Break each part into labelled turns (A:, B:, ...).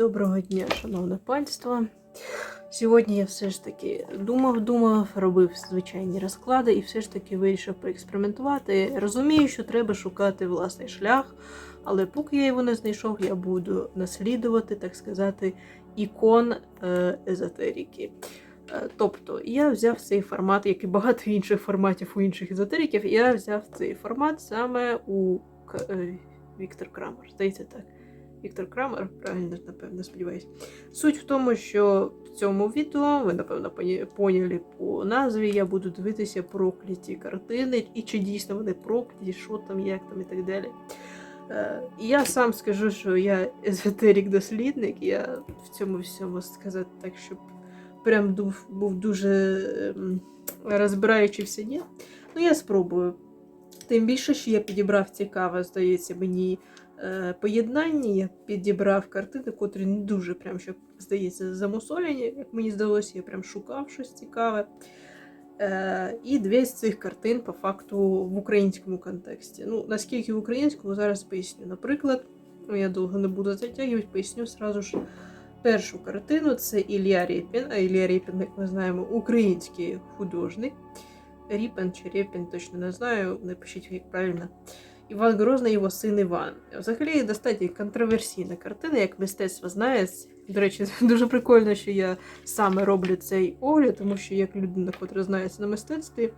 A: Доброго дня, шановне панство. Сьогодні я все ж таки думав, думав, робив звичайні розклади і все ж таки вирішив поекспериментувати. Розумію, що треба шукати власний шлях, але поки я його не знайшов, я буду наслідувати, так сказати, ікон е, езотерики. Е, Тобто я взяв цей формат, як і багато інших форматів у інших езотериків, я взяв цей формат саме у е, Віктор Крамер. Здається так. Віктор Крамер, правильно, напевно, сподіваюсь. Суть в тому, що в цьому відео, ви, напевно, поняли по назві, я буду дивитися прокляті картини, і чи дійсно вони прокляті, що там, як там і так далі. Е, я сам скажу, що я езотерик-дослідник, я в цьому всьому сказати так, щоб прям був, дуже ем, розбираючийся, ні. Ну, я спробую. Тим більше, що я підібрав цікаве, здається, мені е, поєднання. Я підібрав картини, котрі не дуже, прям, щоб, здається, замусолені, як мені здалося, я прям шукав щось цікаве. Е, і дві з цих картин, по факту, в українському контексті. Ну, наскільки в українському, зараз поясню. Наприклад, ну, я довго не буду затягувати, поясню сразу ж. Першу картину це Ілля Рєпін, а Ілля Рєпін, як ми знаємо, український художник. Ріпен чи Рєпін, точно не знаю, напишіть, як правильно. Іван Грозний, його син Іван. Взагалі достатньо контроверсійна картина, як мистецтво знає. До речі, дуже прикольно, що я саме роблю цей огляд, тому що як людина, котра знається на мистецтві,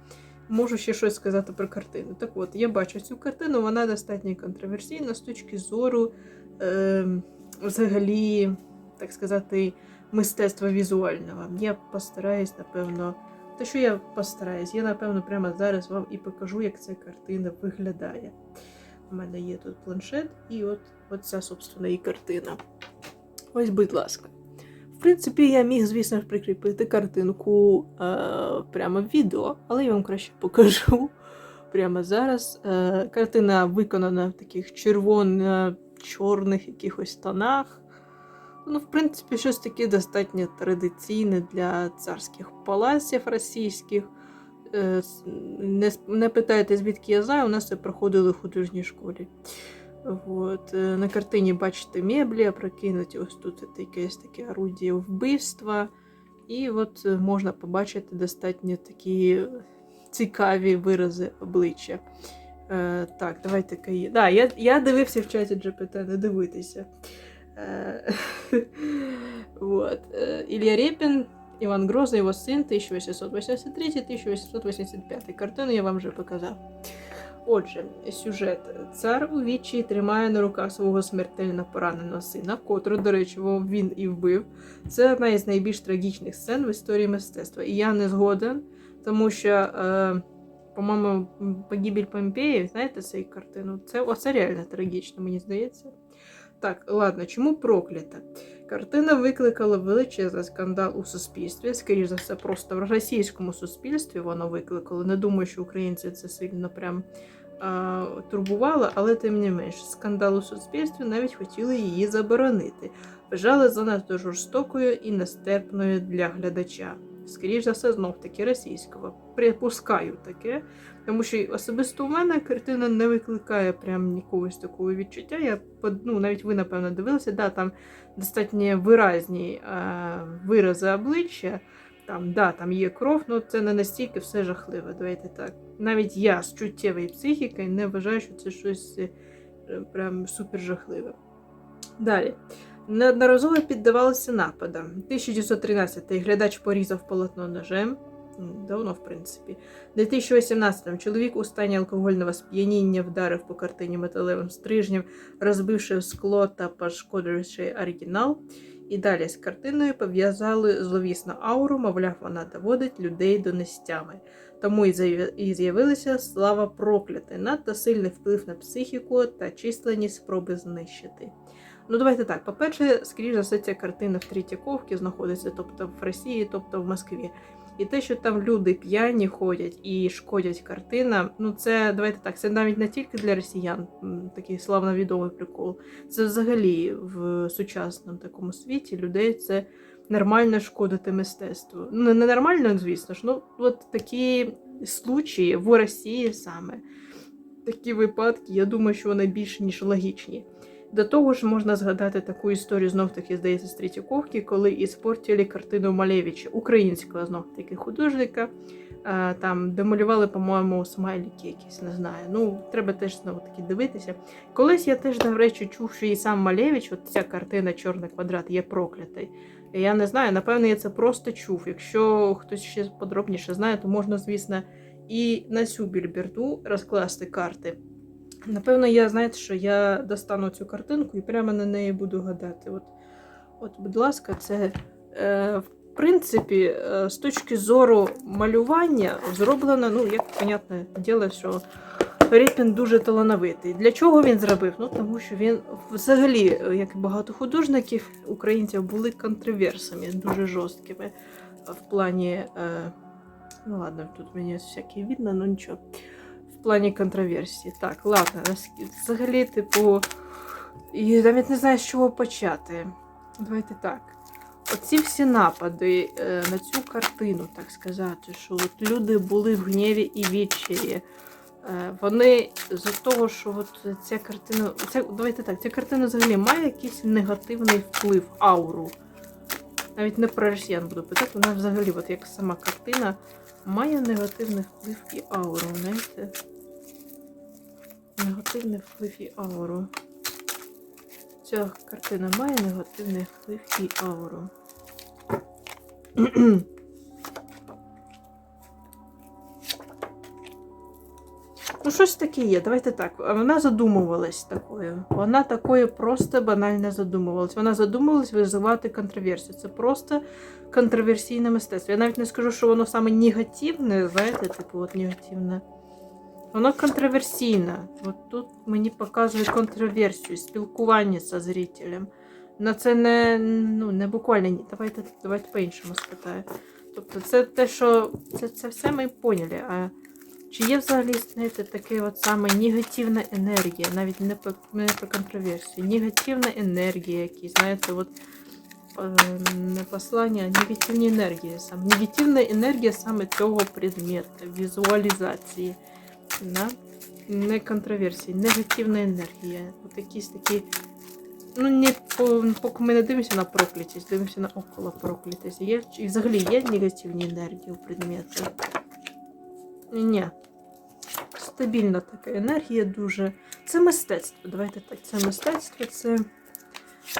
A: можу ще щось сказати про картину. Так от, я бачу цю картину, вона достатньо контроверсійна з точки зору е, взагалі, так сказати, мистецтва візуального. Я постараюсь, напевно. Те, що я постараюсь, я напевно прямо зараз вам і покажу, як ця картина виглядає. У мене є тут планшет, і от, от ця, собственно, і картина. Ось, будь ласка. В принципі, я міг, звісно прикріпити картинку е, прямо в відео, але я вам краще покажу прямо зараз. Е, картина виконана в таких червоно-чорних якихось тонах. Ну, в принципі, щось таке достатньо традиційне для царських палаців російських. Е, Не, не питайте, звідки я знаю, у нас це проходили в художній школі. От. е, На картині бачите меблі опрокинуті, ось тут якесь таке орудіє вбивства. І от е, можна побачити достатньо такі цікаві вирази обличчя. Е, так, давайте. Да, я, я дивився в чаті GPT, не дивитися. Е, вот. Е, Ілля Рєпін, Іван Гроза, його син, 1883-1885. Картину я вам вже показав. Отже, сюжет. Цар у вічі тримає на руках свого смертельно пораненого сина, котрого, до речі, він і вбив. Це одна із найбільш трагічних сцен в історії мистецтва. І я не згоден, тому що, е, по-моєму, погибель Помпеї, знаєте цю картину? Це оце реально трагічно, мені здається. Так, ладно, чому проклята? Картина викликала величезний скандал у суспільстві. Скоріше за все, просто в російському суспільстві воно викликало. Не думаю, що українці це сильно прям а, турбувало, але тим не менш, скандал у суспільстві навіть хотіли її заборонити. Вважали занадто жорстокою і нестерпною для глядача. Скоріше за все, знов таки російського. Припускаю таке, тому що особисто у мене картина не викликає прям якогось такого відчуття. Я ну, навіть ви, напевно, дивилися, да, там достатньо виразні е, вирази обличчя. Там, да, там є кров, але це не настільки все жахливе. Давайте так. Навіть я з чуттєвою психікою не вважаю, що це щось е, прям супер жахливе. Далі. Неодноразово піддавалися нападам. 1913-й глядач порізав полотно ножем. Давно, в принципі. У 2018-му чоловік у стані алкогольного сп'яніння вдарив по картині металевим стрижнем, розбивши скло та пошкодивши оригінал. І далі з картиною пов'язали зловісну ауру, мовляв, вона доводить людей до нестями. Тому і з'явилася слава проклятий, надто сильний вплив на психіку та численні спроби знищити. Ну, давайте так. По-перше, скоріш за все, ця картина в Третьяковці знаходиться, тобто в Росії, тобто в Москві. І те, що там люди п'яні ходять і шкодять картинам, ну це давайте так, це навіть не тільки для росіян, такий славновідомий прикол. Це взагалі в сучасному такому світі людей це нормально шкодити мистецтву. Ну, не нормально, звісно ж, ну от такі случаї в Росії саме. Такі випадки, я думаю, що вони більш ніж логічні. До того ж, можна згадати таку історію знов таки, здається, з Третьяковки, коли іспортили картину Малевича, українського знов таки художника. Там демалювали, по-моєму, смайлики якісь, не знаю. Ну, треба теж знову таки дивитися. Колись я теж, до речі, чув, що і сам Малевич, от ця картина Чорний квадрат, є проклятий. Я не знаю, напевно, я це просто чув. Якщо хтось ще подробніше знає, то можна, звісно, і на цю більберду розкласти карти. Напевно, я знаєте, що я достану цю картинку і прямо на неї буду гадати. От, от будь ласка, це е, в принципі, е, з точки зору малювання зроблено, ну, як понятне діло, що Ріпін дуже талановитий. Для чого він зробив? Ну, тому що він взагалі, як і багато художників українців, були контроверсами, дуже жорсткими в плані. Е, ну ладно, тут мені всяке видно, ну нічого. Плані контроверсії. Так, ладно, взагалі, типу, і навіть не знаю, з чого почати. Давайте так. Оці всі напади е, на цю картину, так сказати, що от люди були в гніві і відчаї. Е, вони з того, що от ця картина. Ця, давайте так, ця картина взагалі має якийсь негативний вплив, ауру. Навіть не про росіян буду питати, вона взагалі, от як сама картина, має негативний вплив і ауру, знаєте? Негативний вплив і ауру. Ця картина має негативний вплив і ауру. Ну, щось таке є. Давайте так. Вона задумувалась такою. Вона такою просто банально задумувалась. Вона задумувалась визивати контроверсію. Це просто контроверсійне мистецтво. Я навіть не скажу, що воно саме негативне, знаєте, типу, от негативне. Воно контроверсійне. От тут мені показує контроверсію, спілкування з зрителем. На це не, ну, не буквально. Давайте, давайте по-іншому спитаю. Тобто, це те, що це, це все ми поняли. А чи є взагалі, знаєте, таке от саме негативна енергія, навіть не по, не по контроверсії, негативна енергія, які, знаєте, от е, не послання, а негативні енергії. Сам. Негативна енергія саме цього предмета, візуалізації. Да? Не контроверсії, негативна енергія. От якісь такі. Ну, не поки ми не дивимося на проклятість, дивимося на около проклятість. Є, і взагалі є негативні енергії у предмету? Ні. Стабільна така енергія дуже. Це мистецтво. Давайте так. Це мистецтво, це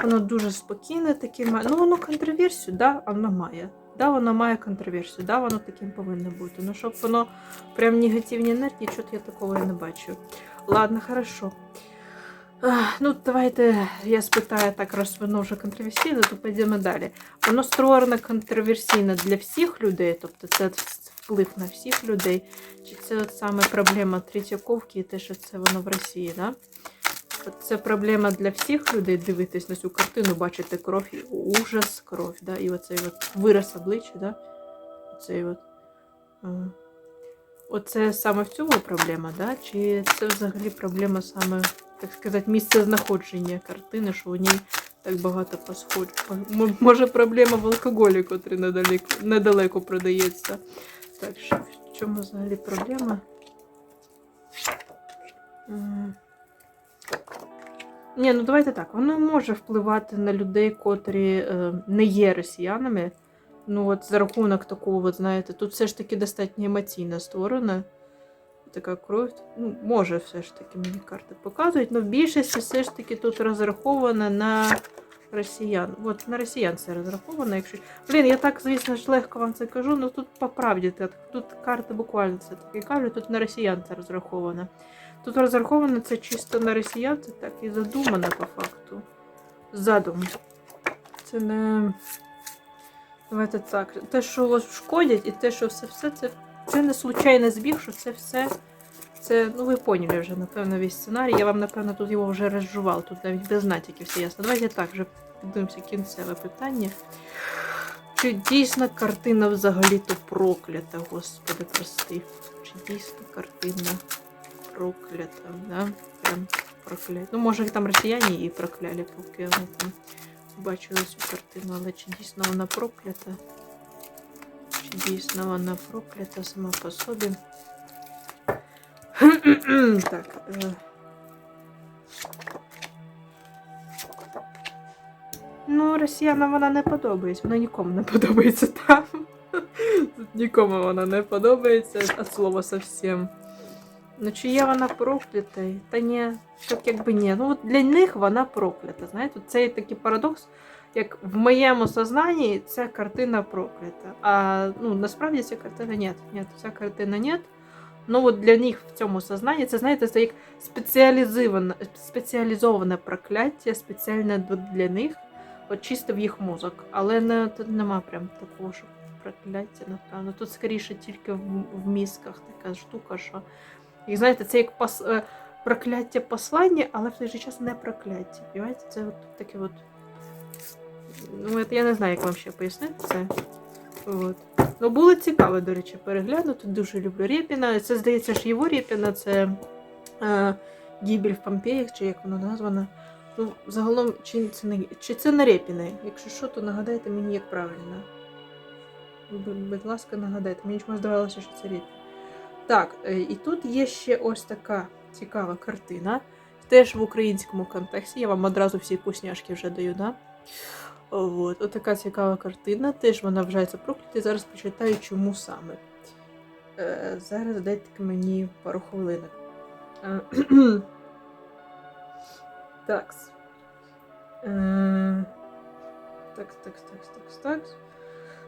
A: воно дуже спокійне, таке має. Ну, воно контроверсію, да, воно має. Да, воно має контроверсію, да, воно таким повинно бути. Ну, щоб воно прям негативні енергії, чого я такого і не бачу. Ладно, хорошо. Ну, давайте я спитаю так, раз воно вже контроверсійне, то підемо далі. Воно створено контроверсійно для всіх людей, тобто це вплив на всіх людей. Чи це от саме проблема Третьяковки і те, що це воно в Росії, да? Це проблема для всіх людей дивитись на цю картину, бачити кров і ужас, кров, да? і оцей от вираз обличчя, да? Оцей от. Оце саме в цьому проблема, да? Чи це взагалі проблема саме, так сказати, місце знаходження картини, що у ній так багато посходжень. Може проблема в алкоголі, котрий недалеко, недалеко продається. Так, що в чому взагалі проблема? Ні, ну давайте так. Воно може впливати на людей, котрі е, не є росіянами. Ну, от за рахунок такого, от, знаєте, тут все ж таки достатньо емоційно створена. Така кров. Ну, може, все ж таки мені карти показують, але в більшості все ж таки тут розрахована на росіян. От на росіян це розраховано. Якщо... Блін, я так, звісно ж, легко вам це кажу, але тут по правді, тут карти буквально це таке кажуть, тут на росіян це розраховано. Тут розраховано це чисто на росіян, це так і задумано по факту. Задум. Це не. Давайте так. Те, що вас шкодять, і те, що все-все, це, це не случайний збіг, що це все. Це, ну ви поняли вже, напевно, весь сценарій. Я вам, напевно, тут його вже розжував, тут навіть без натяків все ясно. Давайте так вже подивимося кінцеве питання. Чи дійсно картина взагалі-то проклята, господи, прости. Чи дійсно картина проклята, да? Прям проклята. Ну, може, там росіяни її прокляли, поки вони там бачили цю картину, але чи дійсно вона проклята? Чи дійсно вона проклята сама по собі? так. Е... Ну, росіянам вона не подобається, вона нікому не подобається там. Тут нікому вона не подобається від слова совсем. Ну, чи є вона проклята? Та ні, так якби ні. Ну, от для них вона проклята. Знаєте, це такий парадокс, як в моєму сознанні ця картина проклята. А ну, насправді ця картина ні. Ні, ця картина ні. Ну, от для них в цьому сознанні це, знаєте, це як спеціалізоване, прокляття, спеціальне для них, от чисто в їх мозок. Але не, тут нема прям такого, що прокляття, напевно. Тут скоріше тільки в, в мізках така штука, що. І знаєте, це як пос, е, прокляття послання, але в той же час не прокляття. Понимаєте? Це от таке от. Ну, я не знаю, як вам ще пояснити це. От. Ну, було цікаво, до речі, переглянути. Дуже люблю Рєпіна. Це, здається, ж його Рєпіна, це е, Гібель в Помпеях, чи як воно названо. Ну, загалом, чи це не, чи це не Рєпіна? Якщо що, то нагадайте мені, як правильно. Бу- Будь ласка, нагадайте. Мені чомусь здавалося, що це Рєпіна. Так, е, і тут є ще ось така цікава картина. Теж в українському контексті. Я вам одразу всі вкусняшки вже даю, да? От, отака цікава картина. Теж вона вважається проклятою. Зараз почитаю, чому саме. Е, зараз дайте мені пару хвилинок. Е. Е, Такс, такс, такс, такс, такс.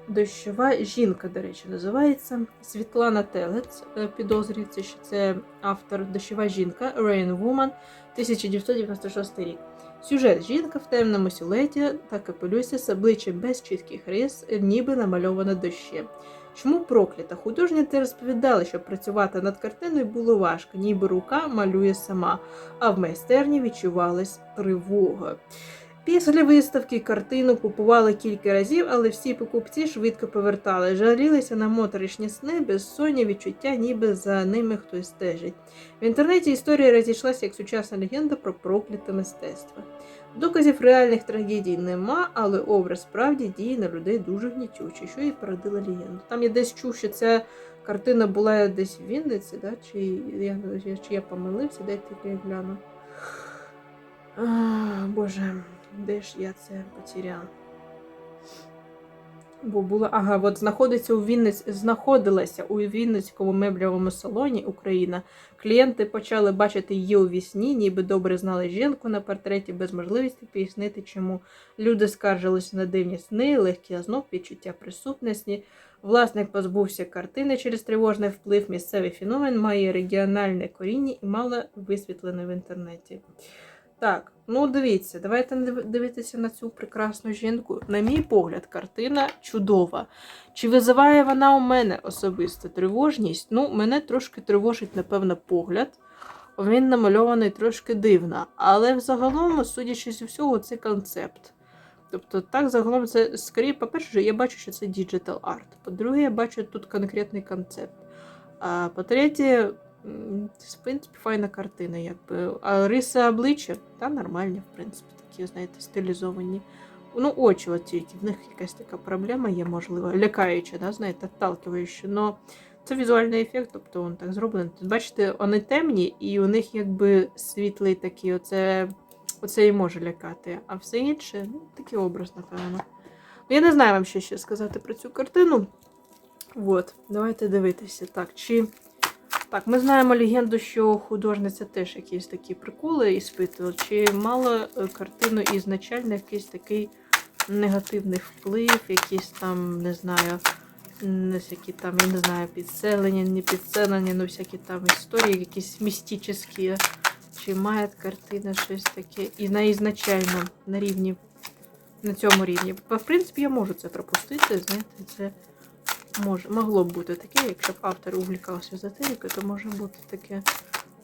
A: Дощова жінка, до речі, називається Світлана Телець. е, Підозрюється, що це автор Дощова жінка Rain Woman 1996 рік. Сюжет жінка в темному сюлеті та капелюсі з обличчям без чітких рис, ніби намальована дощем. Чому проклята? Художники розповідали, що працювати над картиною було важко, ніби рука малює сама, а в майстерні відчувалась тривога. Після виставки картину купували кілька разів, але всі покупці швидко повертали, жалілися на моторошні сни, безсонні відчуття, ніби за ними хтось стежить. В інтернеті історія розійшлася як сучасна легенда про прокляте мистецтво. Доказів реальних трагедій нема, але образ справді діє на людей дуже гнітючий, що і породила легенду. Там я десь чув, що ця картина була десь в Вінниці, да? чи, я, чи я помилився, дайте я гляну. А, Боже, де ж я це потеряв? Бо була, ага, от знаходиться у Вінниць, знаходилася у Вінницькому меблевому салоні Україна. Клієнти почали бачити її у вісні, ніби добре знали жінку на портреті, без можливості пояснити, чому. Люди скаржилися на дивні сни, легкий озноб, відчуття присутності. Власник позбувся картини через тривожний вплив. Місцевий феномен має регіональне коріння і мало висвітлене в інтернеті. Так, ну дивіться, давайте дивитися на цю прекрасну жінку. На мій погляд, картина чудова. Чи визиває вона у мене особисто тривожність? Ну, мене трошки тривожить, напевно, погляд. Він намальований трошки дивно. Але взагалом, судячи зі всього, це концепт. Тобто, так, загалом, це скоріше, по-перше, я бачу, що це діджитал арт. По-друге, я бачу тут конкретний концепт. А по-третє, в принципі, файна картина, якби. А риси обличчя, та нормальні, в принципі, такі, знаєте, стилізовані. Ну, очі от в них якась така проблема є, можливо, лякаюча, да, знаєте, отталкиваюча. Но це візуальний ефект, тобто він так зроблений. Тут, бачите, вони темні, і у них якби світлий такий, оце, оце і може лякати. А все інше, ну, такий образ, напевно. Ну, я не знаю вам ще що сказати про цю картину. От, давайте дивитися. Так, чи. Так, ми знаємо легенду, що художниця теж якісь такі приколи іспитувала, чи мала е, картину ізначально якийсь такий негативний вплив, якісь там, не знаю, всякі там, я не знаю, підселення, не підселення, ну всякі там історії, якісь містичні. Чи має картина щось таке і на ізначально на рівні, на цьому рівні. В принципі, я можу це пропустити, знаєте, це може, могло б бути таке, якщо б автор увлікався езотерикою, то може бути таке.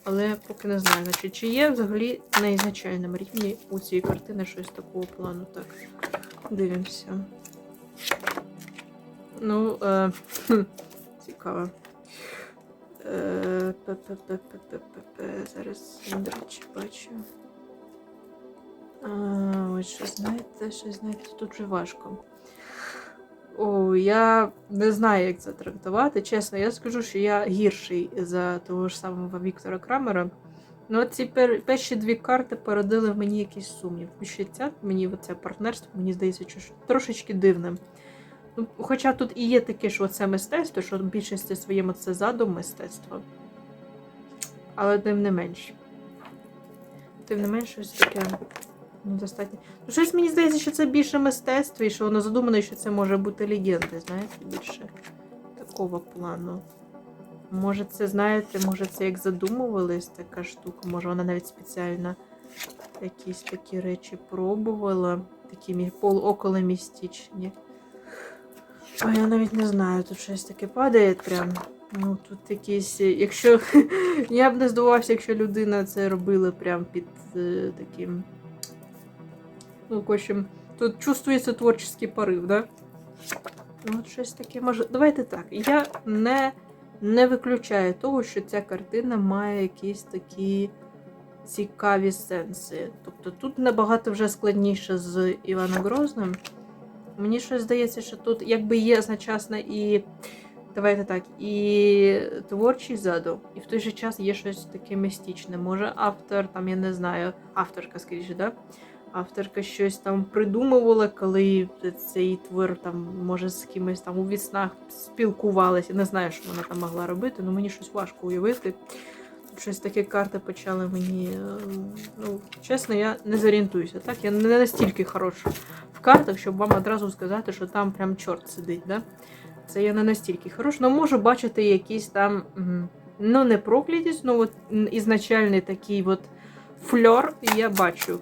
A: Але поки не знаю, значить, чи є взагалі на ізначальному рівні у цієї картини щось такого плану. Так, дивимося. Ну, е, цікаво. Е. Зараз, до речі, бачу. А, ось що знаєте, що знаєте, тут вже важко. О, я не знаю, як це трактувати. Чесно, я скажу, що я гірший за того ж самого Віктора Крамера. Ну, ці пер... перші дві карти породили в мені якийсь сумнів. Ця, мені оце партнерство, мені здається, що трошечки дивним. Ну, хоча тут і є таке, що це мистецтво, що в більшості своєму це задум мистецтва. Але тим не менш. Тим не менш, щось таке ну, достатньо. Ну, щось мені здається, що це більше мистецтво, і що воно задумано, що це може бути легенди, знаєте, більше такого плану. Може, це, знаєте, може це як задумувалась така штука, може вона навіть спеціально якісь такі речі пробувала, такі мі- полуоколомістичні. А я навіть не знаю, тут щось таке падає прям. Ну, тут якісь. Якщо. я б не здивувався, якщо людина це робила прям під е, таким. Ну, в общем, тут чувствується творчий порив, да? Ну, от щось таке може. Давайте так. Я не, не виключаю того, що ця картина має якісь такі цікаві сенси. Тобто тут набагато вже складніше з Іваном Грозним. Мені щось здається, що тут якби є одночасно і. Давайте так, і творчий задум, і в той же час є щось таке містичне. Може, автор, там, я не знаю, авторка, скоріше, да? Авторка щось там придумувала, коли цей твір там, може, з кимось там у віснах спілкувалася. Не знаю, що вона там могла робити, але мені щось важко уявити. Щось таке карти почали мені. е, Ну, чесно, я не зорієнтуюся. Так, я не настільки хороша в картах, щоб вам одразу сказати, що там прям чорт сидить. Да? Це я не настільки хорош, але можу бачити якісь там, ну не проклятість, ну от ізначальний такий от фльор я бачу.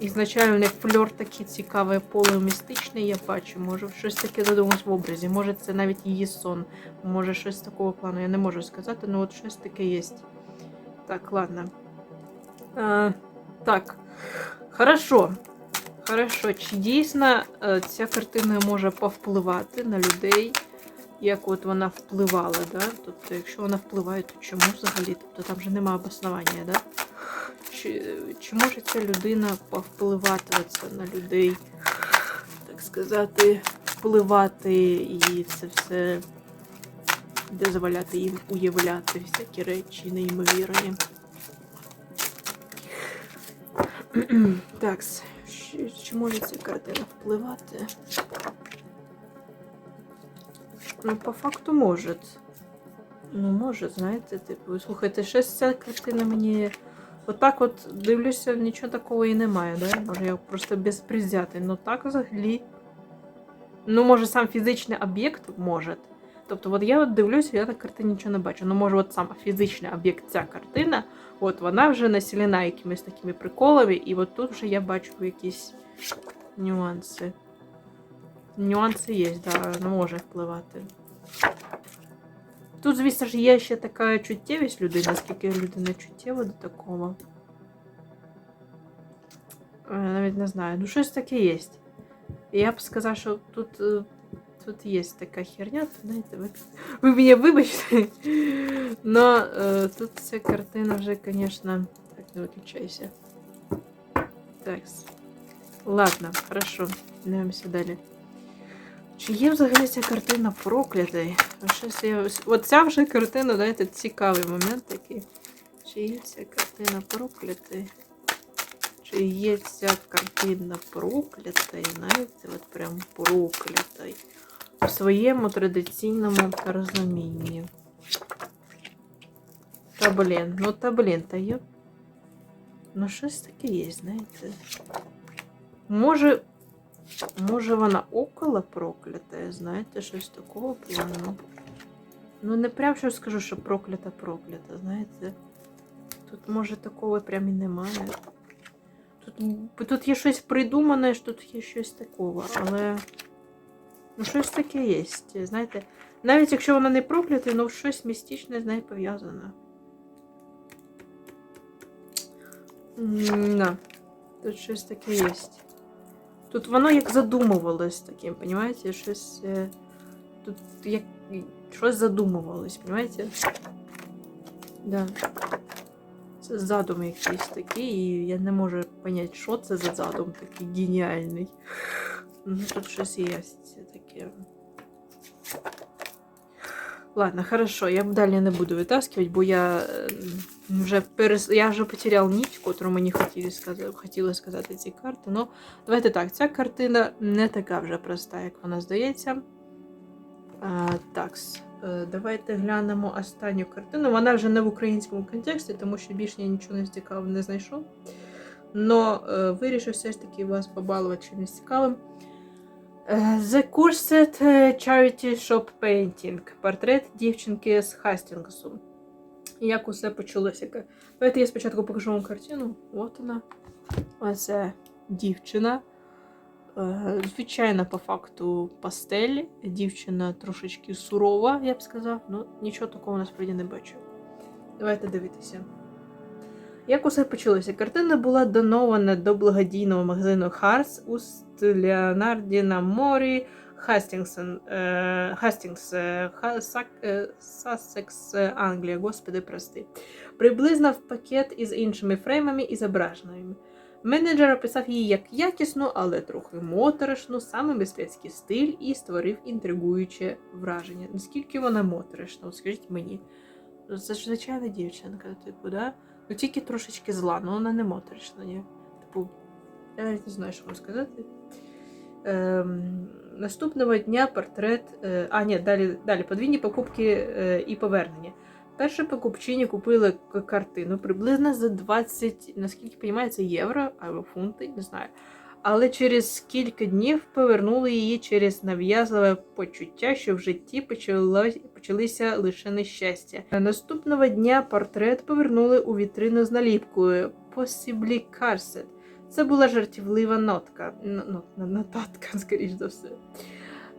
A: Ізначальний фльор такий цікавий, полумістичний, я бачу. Може, щось таке задумалось в образі. Може, це навіть її сон. Може, щось такого плану. Я не можу сказати, але от щось таке є. Так, ладно. А, так. Хорошо. Хорошо. Чи дійсно е, ця картина може повпливати на людей, як от вона впливала, да? Тобто, якщо вона впливає, то чому взагалі? Тобто там же немає обоснування, да? Чи, чи може ця людина повпливати оце на людей, так сказати, впливати і це все дозволяти їм уявляти всякі речі неймовірні. Так, чи, чи може ця картина впливати? Ну, по факту може. Ну, може, знаєте, типу, слухайте, щось ця картина мені. Отак от дивлюся, нічого такого і немає, да? Може, я просто безпризятий. Ну так взагалі. Ну, може, сам фізичний об'єкт може. Тобто, от я от дивлюся, я на картині нічого не бачу. Ну, може, от сам фізичний об'єкт, ця картина, от вона вже населена якимись такими приколами, і от тут вже я бачу якісь нюанси. Нюанси є, да, може впливати. Тут, звісно ж, є ще така чуттєвість людини, наскільки людина чуттєва до такого. Е, Навіть не знаю. Ну, щось таке є. Я б сказала, що тут, е, тут є така херня, знаєте, ви, ви мене вибачте. Но е, тут ця картина вже, звісно. Так, не виключайся. Так. Ладно, хорошо. Дивимося далі. Чи є взагалі ця картина проклятий? Щось я... От ця вже картина, знаєте, цікавий момент такий. Чи є ця картина проклятий? Чи є ця картина проклятий? Знаєте, от прям проклятий. У своєму традиційному розумінні. Та блін, ну та блін, та є. Ну, щось таке є, знаєте. Може, Може, вона около проклята, знаєте, щось такого плану. Ну, не прям що скажу, що проклята проклята, знаєте. Тут, може, такого прям і немає. Тут, тут є щось придумане, тут є щось такого, але. Ну, щось таке є. Знаєте, навіть якщо вона не проклята, ну щось містичне з нею пов'язане. Тут щось таке є. Тут воно як задумувалось таким, понимаете? Щось. е, Тут як щось задумувалось, понимаете? Да. Це задум якийсь такий, і я не можу поняти, що це за задум такий геніальний. Ну, тут щось є таке. Ладно, хорошо, я далі не буду витаскивать, бо я е, вже перес... Я вже потеряв ніч, котру мені хотіли сказати, хотіли сказати ці карти. Ну, давайте так, ця картина не така вже проста, як вона здається. А, так, е, давайте глянемо останню картину. Вона вже не в українському контексті, тому що більше я нічого не цікавого не знайшов. Но е, вирішив все ж таки вас побалувати чимось цікавим. Е, The Corset Charity Shop Painting. Портрет дівчинки з Хастінгсу. Як усе почалося. Давайте я спочатку покажу вам картину. От вона. Оце дівчина. Е, Звичайно, по факту пастель. Дівчина трошечки сурова, я б сказав. Ну, нічого такого насправді не бачу. Давайте дивитися. Як усе почалося? Картина була донована до благодійного магазину Харс у Леонарді на морі Хастінгсон, е, Хастінгс, Ха- е, Сассекс, Англія, господи, прости. Приблизно в пакет із іншими фреймами і зображеннями. Менеджер описав її як якісну, але трохи моторошну, саме мистецький стиль і створив інтригуюче враження. Наскільки вона моторошна, скажіть мені. Ну, Це ж звичайна дівчинка, типу, да? Ну тільки трошечки зла, але вона не моторошна, ні. Типу, я не знаю, що вам сказати. Ем, наступного дня портрет. Е, а, ні, далі, далі подвійні покупки е, і повернення. Перша покупчині купили картину приблизно за 20, наскільки розумію, євро або фунти, не знаю. Але через кілька днів повернули її через нав'язливе почуття, що в житті почало, почалися лише нещастя. Наступного дня портрет повернули у вітрину з наліпкою Possibly Cursed. Це була жартівлива нотка. Нотатка, скоріш за все.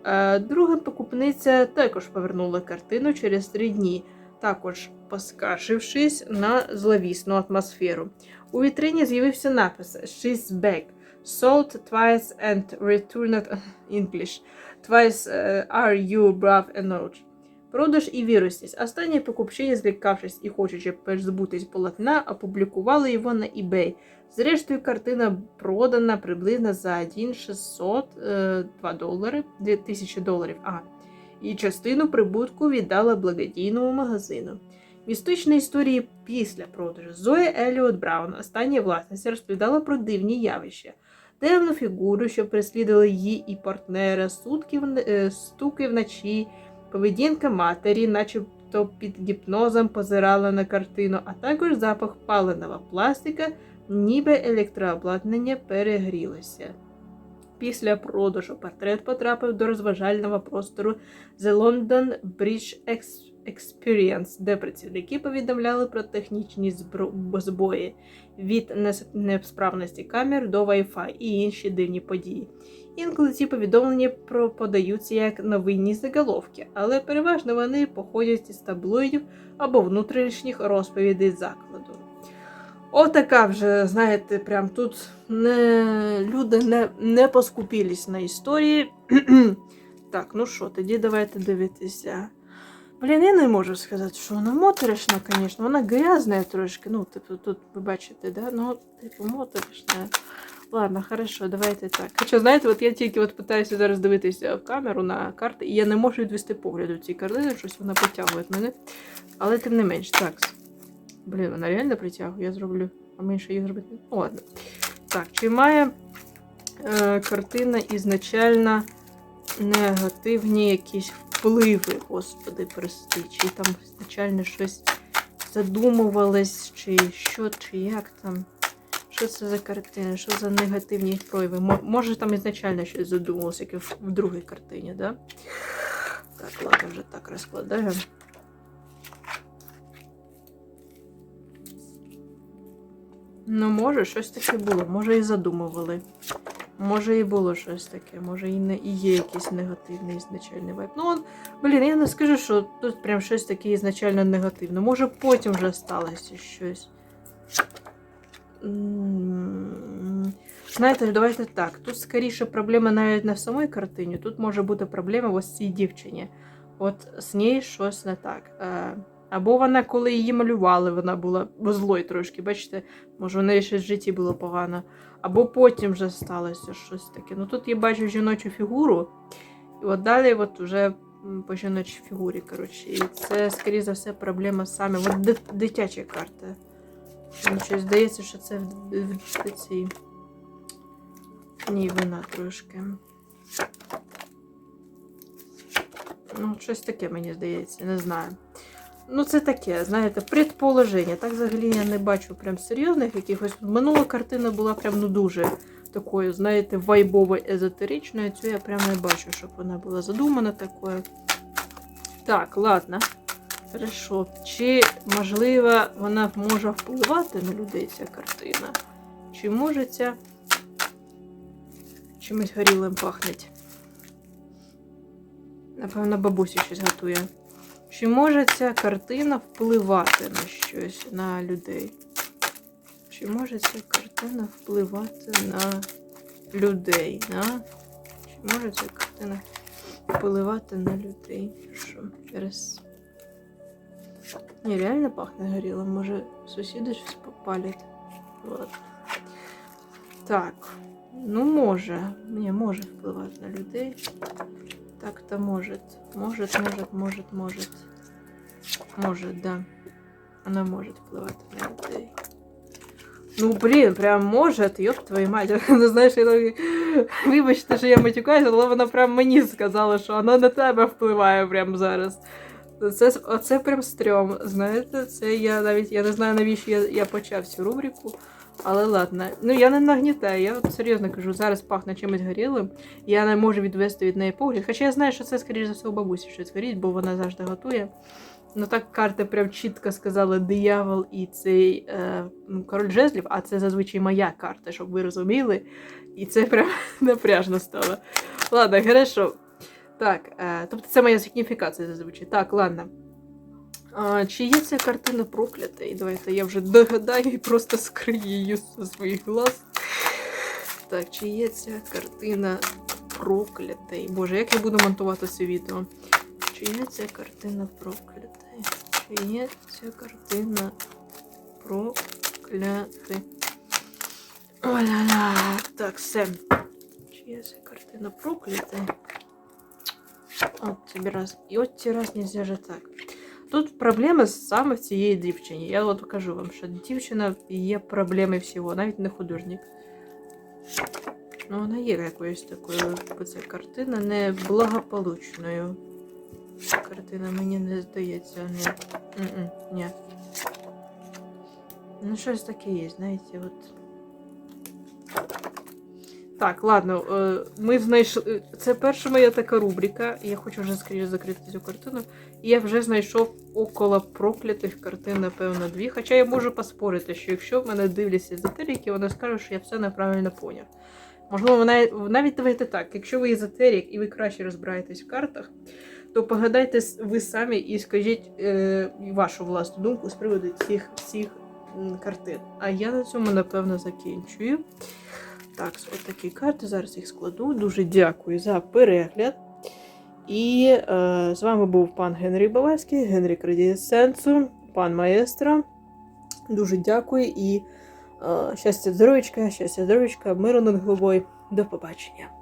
A: Е, Друга покупниця також повернула картину через три дні, також поскаржившись на зловісну атмосферу. У вітрині з'явився напис She's back. Sold twice and returned English. Twice е, are you brave and. Продаж і вірусність. Останні покупчині, злякавшись і хочучи позбутись полотна, опублікували його на eBay. Зрештою, картина продана приблизно за 1,600 е, 2 долари, 2000 доларів. А, і частину прибутку віддала благодійному магазину. Містичні історії після продажу Зоя Еліот Браун, остання власниця, розповідала про дивні явища. Темну фігуру, що переслідувала її і партнера, е, стуки вночі, поведінка матері, начебто під гіпнозом позирала на картину, а також запах паленого пластика, ніби електрообладнання перегрілося. Після продажу портрет потрапив до розважального простору The London Bridge Experience, де працівники повідомляли про технічні збої від нес- несправності камер до Wi-Fi і інші дивні події. Інколи ці повідомлення подаються як новинні заголовки, але переважно вони походять із таблоїдів або внутрішніх розповідей закладу. Отака вже, знаєте, прям тут не, люди не, не поскупились на історії. так, ну що, тоді давайте дивитися. Блін, я не можу сказати, що вона моторошна, звісно, вона грязна трошки. Ну, типу, тут ви бачите, да? Ну, типу, моторошна. Ладно, хорошо, давайте так. Хоча, знаєте, от я тільки от питаюся зараз дивитися в камеру на карти, і я не можу відвести погляду цієї картини, щось вона притягує мене. Але тим не менш, так. Блін, вона реально притягує, я зроблю. А менше її зробити. О, ладно. Так, чи має е, картина ізначально негативні якісь впливи, господи, прости, чи там ізначально щось задумувалось, чи що, чи як там. Що це за картина? Що за негативні прояви? Може там ізначально щось задумалося, як в другій картині, да? Так, ладно, вже так розкладаю. Ну, може, щось таке було, може і задумували. Може і було щось таке, може і не і є якийсь негативний ізначальний вайб. Ну, он, блін, я не скажу, що тут прям щось таке ізначально негативне. Може потім вже сталося щось. Знаєте, давайте так. Тут скоріше проблема навіть не в самій картині, тут може бути проблема ось цій дівчині. От з нею щось не так. Е, Або вона, коли її малювали, вона була злою трошки, бачите, може, в неї щось в житті було погано. Або потім вже сталося щось таке. Ну тут я бачу жіночу фігуру, і от далі от вже по жіночій фігурі. Коротше. І це, скоріше за все, проблема саме. От ди- дитяча карта. Мені щось здається, що це в, цій. Ні, вона трошки. Ну, щось таке, мені здається, не знаю. Ну, це таке, знаєте, предположення. Так взагалі я не бачу прям серйозних якихось. Минула картина була прям ну дуже такою, знаєте, вайбово езотеричною. Цю я прям не бачу, щоб вона була задумана такою. Так, ладно. Хорошо. Чи можливо вона може впливати на людей ця картина? Чи може ця чимось горілим пахнеть? Напевно, бабусі щось готує. Чи може ця картина впливати на щось, на людей? Чи може ця картина впливати на людей? На? Чи може ця картина впливати на людей? Що? Через. Ні, реально пахне горілим. Може, сусіди щось попалять. Ладно. Так. Ну, може. Ні, може впливати на людей. Так-то может. Может, может, может, может. Может, да. Она может впливати на людей. Ну, блін, прям може, йоп твою мать. Ну, знаєш, я так... Вибачте, що я матюкаюся, але вона прям мені сказала, що вона на тебе впливає прямо зараз. Це, оце прям стрьом. Знаєте, це я навіть я не знаю, навіщо я, я почав цю рубрику. Але ладно. Ну я не нагнітаю, я от серйозно кажу, зараз пахне чимось горілим. Я не можу відвести від неї погляд. Хоча я знаю, що це, скоріш за все, у бабусі щось горіть, бо вона завжди готує. Ну так карти прям чітко сказали диявол і цей е, ну, король жезлів, а це зазвичай моя карта, щоб ви розуміли. І це прям напряжно стало. Ладно, хорошо. Так, е, тобто це моя сигніфікація зазвичай. Так, ладно. А, чи є ця картина проклята? І давайте я вже догадаю і просто скрию її зі своїх глаз. Так, чи є ця картина проклята? Боже, як я буду монтувати це відео? Чи є ця картина проклята? Чи є ця картина проклята? Оля-ля. Так, все. Чи є ця картина проклята? От тобі раз. І от ці раз нельзя же так. Тут проблема саме в цієї дівчині. Я от кажу вам, що дівчина є проблеми всього, навіть не художник. Ну, вона є якоюсь такою, ця картина неблагополучною. Картина мені не здається. М-м, ні. Ну, щось таке є, знаєте, от. Так, ладно, е, ми знайшли. Це перша моя така рубрика. Я хочу вже скоріше закрити цю картину. І я вже знайшов около проклятих картин, напевно, дві. Хоча я можу поспорити, що якщо в мене дивляться езотерики, вони скажуть, що я все неправильно поняв. Можливо, вона навіть давайте так, якщо ви езотерик і ви краще розбираєтесь в картах, то погадайте ви самі і скажіть е, вашу власну думку з приводу цих всіх картин. А я на цьому, напевно, закінчую. Так, от такі карти. Зараз їх складу. Дуже дякую за перегляд. І е, з вами був пан Генрій Баварський, Генрі Кредієсенсу, пан маестро. Дуже дякую і е, щастя, здоров'ячка, щастя, здоров'ячка, миру над головою. До побачення.